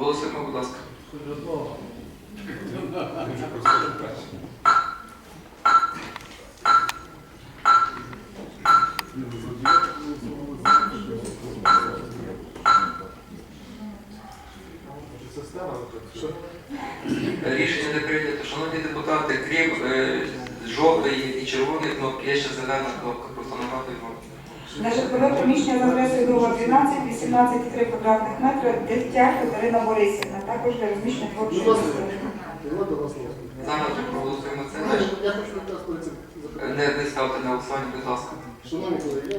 Голосуємо, будь ласка. Рішення не прийнято. Шановні депутати, крім е, жовтої і червоної кнопки, є ще зелена кнопка. Просто нагадую вам. На приміщення за адресою Друга 12, 18,3 квадратних метри, Дегтяр Катерина Борисівна. Також для розміщення творчої. Зараз проголосуємо це. Я хочу. Не, не ставте на голосування, будь ласка. Шановні колеги, я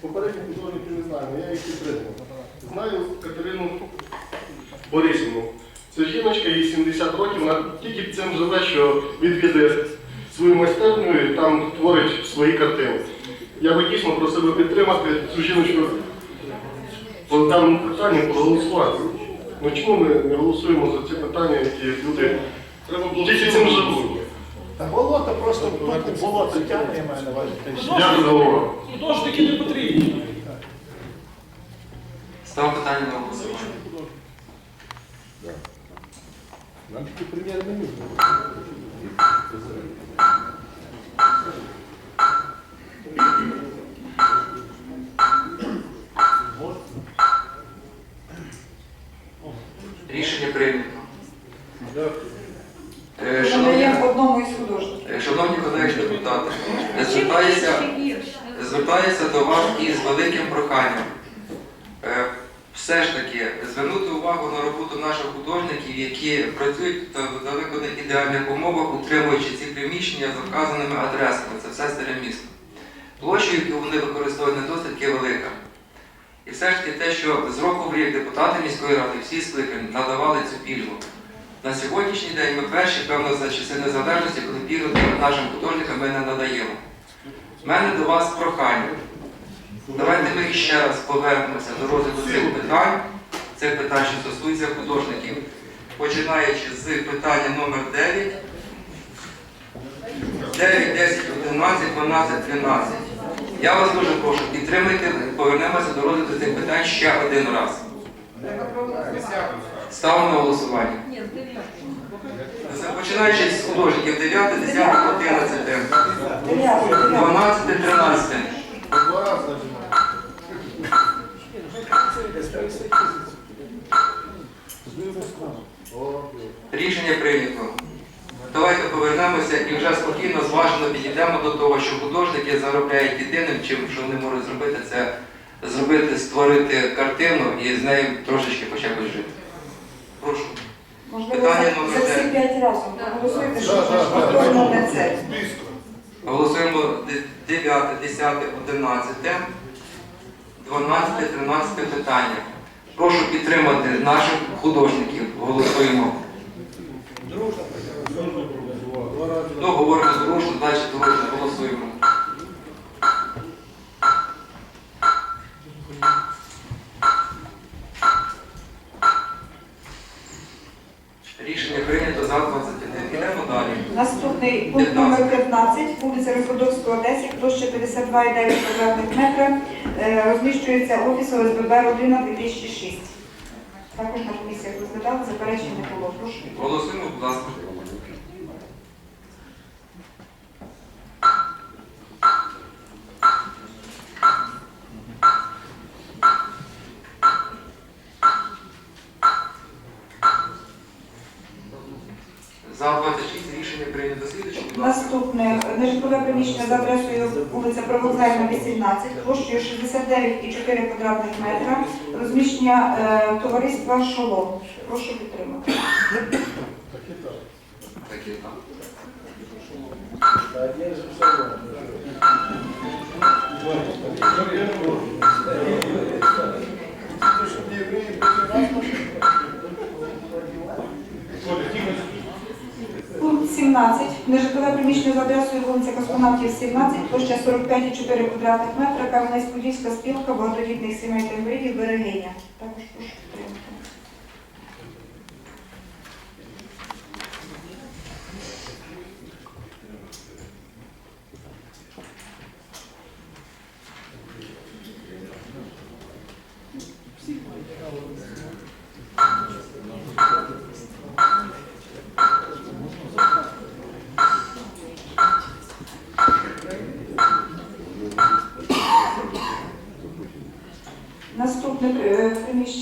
попередніх художників не знаю, але я їх підтримую. Знаю Катерину Борисівну. Це жіночка, їй 70 років, вона тільки цим живе, що відвідує свою майстерню і там творить свої картини. Я би дійсно просив би підтримати цю жіночку по даному питанню проголосувати. Ну чому ми не голосуємо за ці питання, які люди тільки цим живуть? Та болото просто тут болото тягне, я маю на увазі. Дякую за увагу. Художники не потрібні. Став питання на голосування. Нам тільки прем'єр-міністр. Рішення прийнято. Е, Надаємо Шановні, одному із художників. е, шановні колеги депутати, е, звертаюся, звертаюся до вас із великим проханням. Е, Все ж таки звернути увагу на роботу наших художників, які працюють в далеко не ідеальних умовах, утримуючи ці приміщення за вказаними адресами. Це все старе місто. Площа, яку вони використовують, не досить таки велика. І все ж таки те, що з року в рік депутати міської ради всі скликані надавали цю пільгу. На сьогоднішній день ми перші, певно, за часи незалежності, коли пільгу нашим художникам ми не надаємо. У мене до вас прохання. Давайте ми ще раз повернемося до розгляду цих питань, цих питань, що стосуються художників, починаючи з питання номер 9, 9, 10, 11, 12, 13. Я вас дуже прошу, підтримайте, повернемося до розгляду цих питань ще один раз. Ставимо на голосування. Починаючи з художників 9, 10, 11, Дев'яте, дев'яте. 12, 13. Рішення прийнято. Давайте повернемося і вже спокійно, зважено підійдемо до того, що художники заробляють єдиним, чим що вони можуть зробити, це зробити, створити картину і з нею трошечки хоча б жити. Прошу. Можливо, Питання за- номер всі дев'ять. п'ять разом. Голосуйте, що не це. Голосуємо 9, 10, 11, 12, 13 питання. Прошу підтримати наших художників. Голосуємо. Ну, говоримо дружно, далі дружно, голосуємо. Рішення прийнято за 21. Йдемо далі. Пункт номер 15, вулиця Розводовського, 10, площа 52,9 квадратних метра. Е, Розміщується офіс ОСББ «Родина 2006». Також на комісіях розглядали, заперечень не було. Прошу. Голосуємо, будь ласка. За 26 рішення прийнято ласка. Наступне нежитлове приміщення за адресою вулиця Провокзальна, 18, площею 69,4 квадратних метра. Розміщення е, товариства «Шолом». Прошу підтримати. Так і так. Такі там. Та є ж все одно. Щоб євреї починали. Пункт 17. Нежитлове приміщення за адресою вулиця Космонавтів, 17, площа 45,4 квадратних метра, Кам'янець-Подільська спілка багатодітних сімей та інвалідів Берегиня. Також прошу підтримати.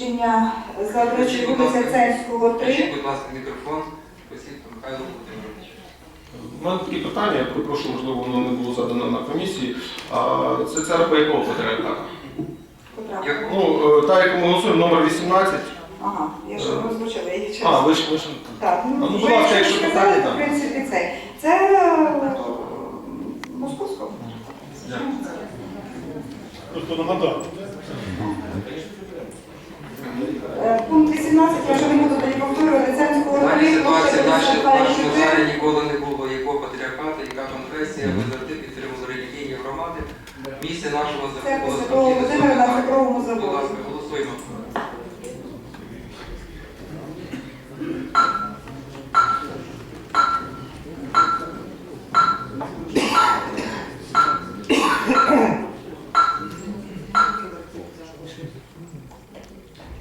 Приміщення за адресою вулиця Цельського, 3. Включіть, будь ласка, мікрофон. Освітло Михайло Володимирович. У мене такі питання, я перепрошую, можливо, воно не було задано на комісії. А, Це церква якого патріархата? Котра? Як Ну, е, та, яку ми голосуємо, номер 18. Ага, я ще не озвучила її А, ви ж ви ж. Так, ну, будь ви ласка, ще якщо сказали, питання, в принципі, це. Це е, московського. Просто нагадав. Е, Пункт 18, я вже не буду тоді повторювати, це ніколи не 3, ситуації в нашій- в нашому залі ніколи не було якого патріархату, яка конфесія, ми завжди підтримували релігійні громади. Місце нашого Це закону Святого Володимира на цукровому Будь ласка, голосуємо.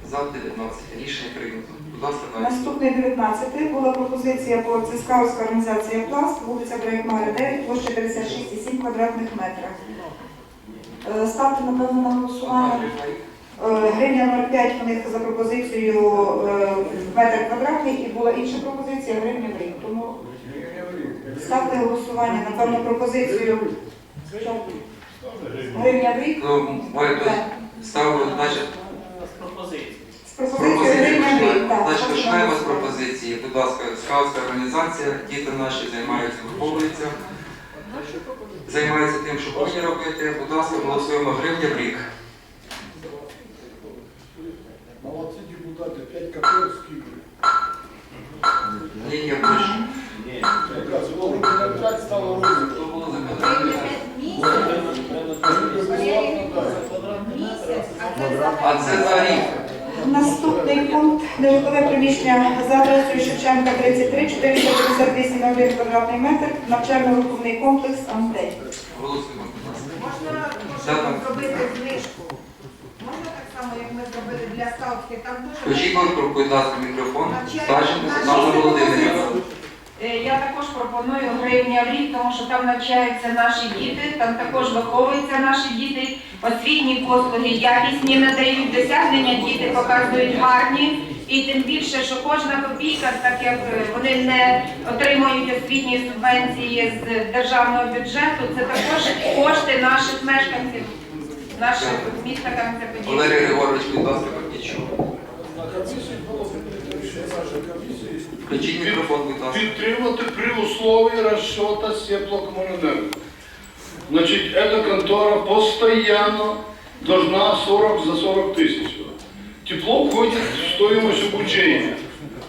За 19. Рішення прийнято. Будь ласка, далі. Наступний 19 була пропозиція по Цискавська організація Пласт, вулиця Брайкмара 9, площа 56,7 квадратних метрів. Е, Ставте, напевно, на голосування. Е, Гривня 0,5 у них за пропозицією е, метр квадратний і була інша пропозиція гривня в рік. Тому ставте голосування, напевно, пропозицію гривня в рік. Ну, ставлю, значить, З пропозицією гривня в рік. Так, Значить, починаємо з голосувати. Пропозиції. Будь ласка, скаутська організація, діти наші займаються, виховуються, займаються тим, що повинні робити. Будь ласка, голосуємо гривня в рік. Молодці депутати, 5 копійок скидують. Лінія більше. Якраз воно на 5 стало розмір. Хто було запитання? А це за рік. Нежитлове приміщення за адресою Шевченка 33, 458,1 квадратний метр, навчально-виховний комплекс Антей. Можна, можна зробити знижку. Можна так само, як ми зробили для скаутських, там дуже Включіть, будь- ласка, мікрофон. Навчання- Світлана Володимирівна. Е, Я також пропоную гривня в рік, тому що там навчаються наші діти, там також виховуються наші діти, освітні послуги якісні надають, досягнення діти показують гарні. І тим більше, що кожна копійка, так як е, вони не отримують освітні субвенції з державного бюджету, це також кошти наших мешканців, наших міста Кам'янця-Подільського. Валерій Григорович, будь ласка, Петнічук. На комісії було підтримуючи нашої комісії. Включіть мікрофон, будь ласка. Підтримати при условии расчета с теплокоммунэнерго. Значит, эта контора постоянно должна 40 за 40 тысяч. Тепло входит в стоимость обучения.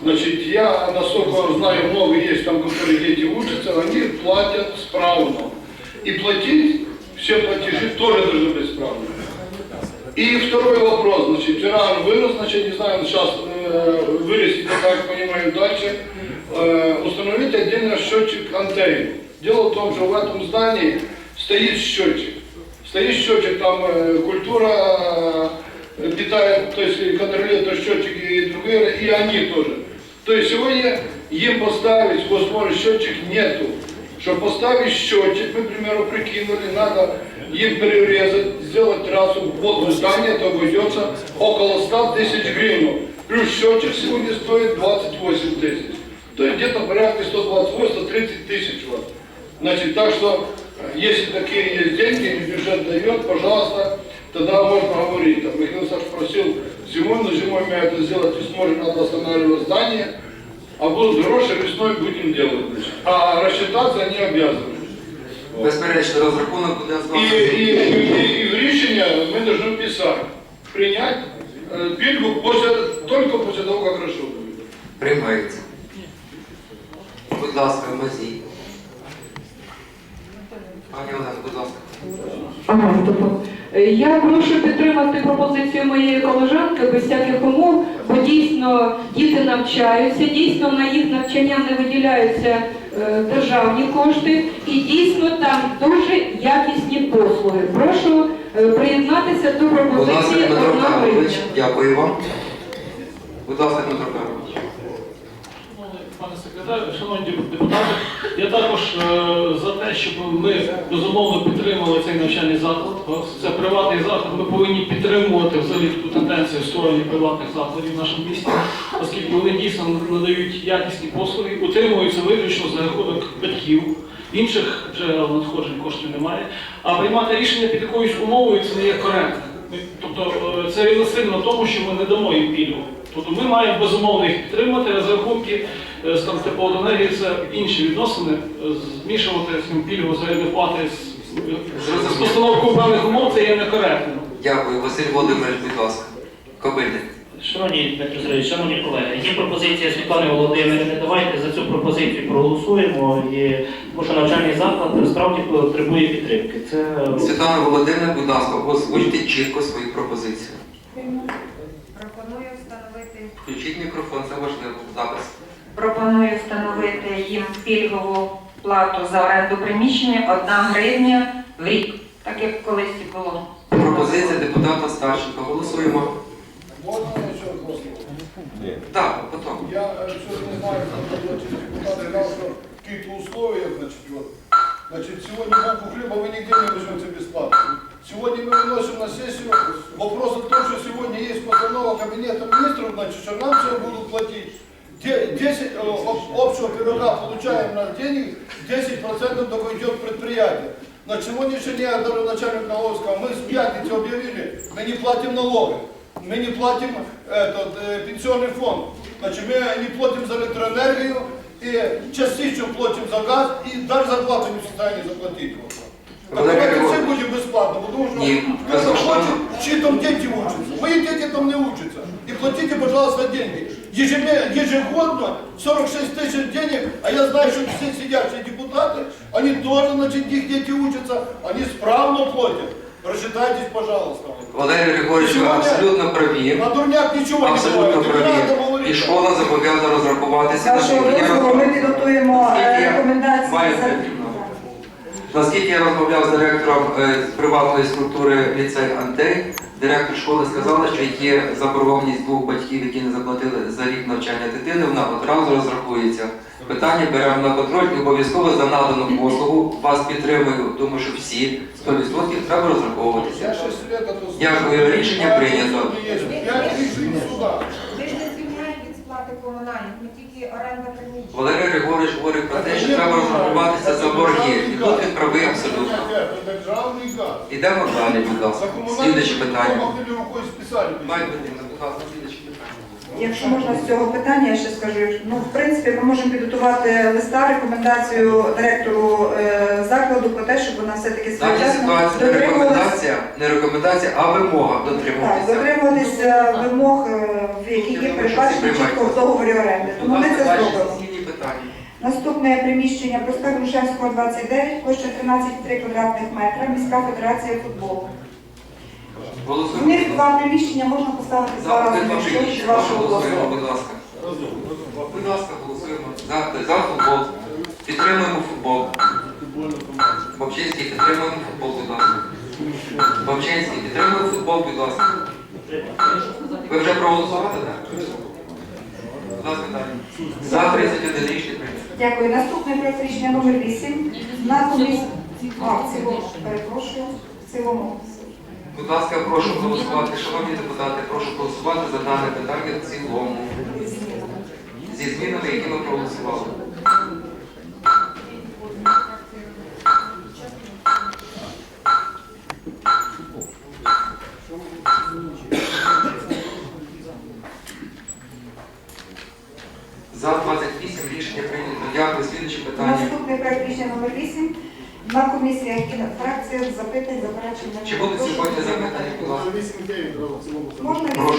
Значит, я, насколько знаю, много есть там, которые дети учатся, они платят справно. И платить все платежи тоже должны быть справны. И второй вопрос, значит, вчера он вырос, значит, не знаю, он сейчас э, вырастет, я так понимаю, дальше, э, установить отдельно счетчик антенны. Дело в том, что в этом здании стоит счетчик. Стоит счетчик, там э, культура э, питает, то есть контролирует этот счетчик и другие, и они тоже. То есть сегодня им поставить, возможно, счетчик нету. Чтобы поставить счетчик, мы, к примеру, прикинули, надо им перерезать, сделать трассу ввод в здание, это обойдется около 100 тысяч гривен. Плюс счетчик сегодня стоит 28 тысяч. То есть где-то порядка 128-130 тысяч. Вот. Значит, так что, э, если такие есть деньги, или бюджет дает, пожалуйста, тогда можно говорить. Там, Михаил Саш просил зимой, но зимой мы это сделать не сможем, надо останавливать здание. А будут гроши, весной будем делать. значит. А рассчитаться они обязаны. Безперечно, розрахунок буде з И, вами. и, и, и в решение мы должны писать, принять э, пильгу после, только после того, как расчет будет. Приймається. Будь ласка, Мазій. Пані Олена, будь ласка. Ага, тобто, е, я прошу підтримати пропозицію моєї колежанки без всяких умов, бо дійсно діти навчаються, дійсно на їх навчання не виділяються е, державні кошти, і дійсно там дуже якісні послуги. Прошу е, приєднатися до Будь ласка, пропозиції Дмитро Карлович. Дякую вам. Будь ласка, Дмитро Карлович. Пане шановні депутати, я також е, за те, щоб ми безумовно підтримали цей навчальний заклад. Це приватний заклад. Ми повинні підтримувати взагалі ту тенденцію створення приватних закладів в нашому місті, оскільки вони дійсно надають якісні послуги, утримуються виключно за рахунок батьків. Інших джерел надходжень коштів немає. А приймати рішення під якоюсь умовою це не є коректно. Тобто е, це рівносильно тому, що ми не дамо їм пільгу. Тобто ми маємо безумовно їх підтримати, розрахунки е, з там теплоенергії це інші відносини. Е, Змішувати з ним пільгу за плати з, з постановкою певних умов це є некоректно. Дякую. Василь Володимирович, будь ласка. Кобильник. Шановні Дмитро Сергійович, шановні колеги, є пропозиція Світлани Володимирівни. Давайте за цю пропозицію проголосуємо. І, тому що навчальний заклад справді потребує підтримки. Це Світлана Володимирівна, будь ласка, озвучте чітко свої пропозиції. Пропоную встановити Включіть мікрофон, це важливо. Запис Пропоную встановити їм пільгову плату за оренду приміщення 1 гривня в рік, так як колись і було. Пропозиція депутата Старченка. Голосуємо. Можно еще вопрос? Так, потім. Я все не знаю, как депутат играл, что какие-то условия, значит, вот. Значит, сегодня булку хлеба вы нигде не возьмете бесплатно. Сегодня мы выносим на сессию вопрос о том, что сегодня есть постанова Кабинета министров, значит, что нам все будут платить. Де- 10 э, об- общего пирога получаем на денег, 10% только идет предприятие. На сегодняшний день, я говорю, начальник налоговского, мы с пятницы объявили, мы не платим налоги, мы не платим этот, э, пенсионный фонд, значит, мы не платим за электроэнергию, и частично платим за газ, и даже зарплату не в состоянии заплатить. Так Валерий давайте все Григорьевич. будем бесплатно, потому что Не, кто-то безусловно. хочет, чьи там дети учатся. Мои дети там не учатся. И платите, пожалуйста, деньги. Ежеме- Ежегодно 46 тысяч денег, а я знаю, что все сидящие депутаты, они тоже, значит, их дети учатся, они справно платят. Рассчитайтесь, пожалуйста. Валерій Григорович, ви Сьогодні- абсолютно праві. На дурняк ничего не Абсолютно бывает. Не надо праві. говорить. І школа зобов'язана розрахуватися. З вашого наскільки я дозволу ми розмовляв- підготуємо е, Наскільки я- рекомендації. Маю за- Петрівна. Наскільки я розмовляв з директором е, з приватної структури ліцей Антей, директор школи сказала, що є заборгованість двох батьків, які не заплатили за рік навчання дитини, вона одразу розрахується. Питання беремо на контроль і обов'язково за надану послугу. Вас підтримую, думаю, що всі 100% треба розраховуватися. 6 лет это слушаю. Дякую, рішення прийнято. Есть Пять рішень суда. ви ж не звільняєте від сплати комунальних, не тільки оренда приміщення. Валерій Григорович говорить про те, що треба розрахуватися за борги. І тут він правий абсолютно. Державний газ. Ідемо далі, будь ласка. Слідуюче питання. Має Петрівна, будь ласка, слідуюче питання. Якщо можна з цього питання, я ще скажу. Ну, в принципі, ми можемо підготувати листа, рекомендацію директору е, закладу про те, щоб вона все-таки даній своєчасно не рекомендація, не рекомендація, а вимога так, дотримуватися. дотримуватися вимог, е, в які є передбачені чітко в договорі оренди. Тому ми це зробимо. сесійні питання. Наступне приміщення проспект Грушевського, 29, площа 13,3 квадратних метра, міська федерація футболу. Голосуємо. них два приміщення можна поставити За два рази Голосуємо, будь ласка. Будь ласка, голосуємо. За, за футбол. Підтримуємо футбол. Бобчинський, підтримуємо футбол, будь ласка. Бобчинський, підтримуємо футбол, будь ласка. Ви вже проголосували, так? Будь ласка, далі. За 31 рішення прийнято. Дякую. Наступний проект рішення номер 8. На комісії. А, в цілому, перепрошую. В цілому. Будь ласка, прошу голосувати. Шановні депутати, прошу голосувати за дане питання в цілому. Зі змінами, які ми проголосували. За 28 рішення прийнято. Дякую. Слідуюче питання. Наступний проект рішення номер 8. На комісіях і на фракціях запитань, заперечень.